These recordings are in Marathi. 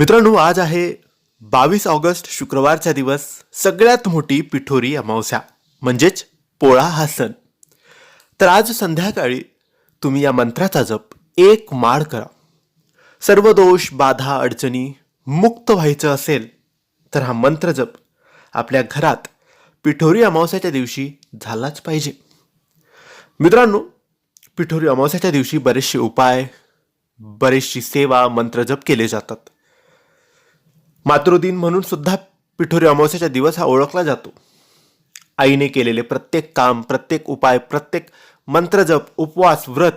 मित्रांनो आज आहे बावीस ऑगस्ट शुक्रवारचा दिवस. सगळ्यात मोठी पिठोरी अमावस्या म्हणजेच पोळा हा सण. तर आज संध्याकाळी तुम्ही या मंत्राचा जप एक माळ करा. सर्व दोष बाधा अडचणी मुक्त व्हायचं असेल तर हा मंत्र जप आपल्या घरात पिठोरी अमावस्याच्या दिवशी झालाच पाहिजे. मित्रांनो पिठोरी अमावस्याच्या दिवशी बरेचसे उपाय बरेचशी सेवा मंत्रजप केले जातात. मातृदिन म्हणून सुद्धा पिठोरी अमावस्याचा दिवस हा ओळखला जातो. आईने केलेले प्रत्येक काम प्रत्येक उपाय प्रत्येक मंत्रजप उपवास व्रत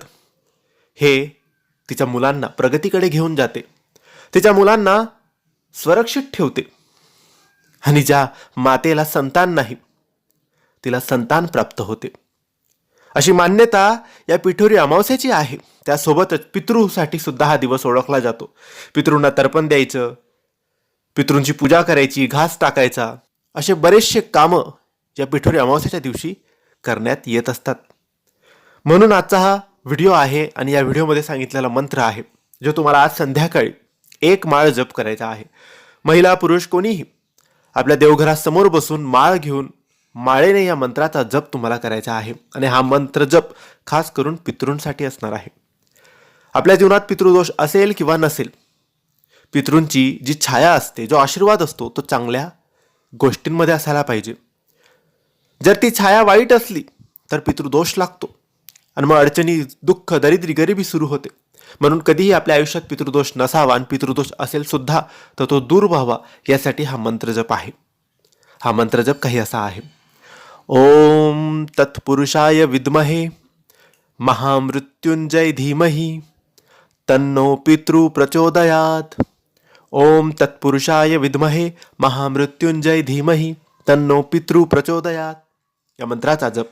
हे तिच्या मुलांना प्रगतीकडे घेऊन जाते. तिच्या मुलांना सुरक्षित ठेवते. आणि ज्या मातेला संतान नाही तिला संतान प्राप्त होते. अशी मान्यता या पिठोरी अमावस्याची आहे. त्यासोबतच पितृसाठी सुद्धा हा दिवस ओळखला जातो. पितृंना तर्पण द्यायचं पितृंची पूजा करायची घास टाकायचा असे बरेचसे कामं या पिठोरी अमावस्याच्या दिवशी करण्यात येत असतात. म्हणून आजचा हा व्हिडिओ आहे आणि या व्हिडिओमध्ये सांगितलेला मंत्र आहे जो तुम्हाला आज संध्याकाळी एक माळ जप करायचा आहे. महिला पुरुष कोणीही आपल्या देवघरासमोर बसून माळ घेऊन माळेने या मंत्राचा जप तुम्हाला करायचा आहे आणि हा मंत्र जप खास करून पितृंसाठी असणार आहे. आपल्या जीवनात पितृदोष असेल किंवा नसेल पितृंची जी छाया असते जो आशीर्वाद असतो तो चांगल्या गोष्टींमध्ये असायला पाहिजे. जर ती छाया वाईट असली तर पितृदोष लागतो. आणि मग अडचणी दुःख दरिद्री गरिबी सुरू होते. म्हणून कधीही आपल्या आयुष्यात पितृदोष नसावा आणि पितृदोष असेल सुद्धा तर तो दूर व्हावा यासाठी हा मंत्रजप आहे. हा मंत्रजप काही असा आहे. ओम तत्पुरुषाय विद्महे महामृत्युंजय धीमही तन्नो पितृ प्रचोदयात. ओम तत्पुरुषाय विद्महे महामृत्युंजय धीमहि तन्नो पितृ प्रचोदयात. या मंत्राचा जप.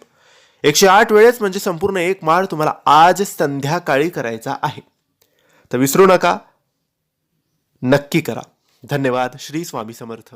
एकशे आठ वेळेस म्हणजे संपूर्ण एक माळ तुम्हाला आज संध्याकाळी करायचा आहे. तर विसरू नका. नक्की करा. धन्यवाद. श्री स्वामी समर्थ.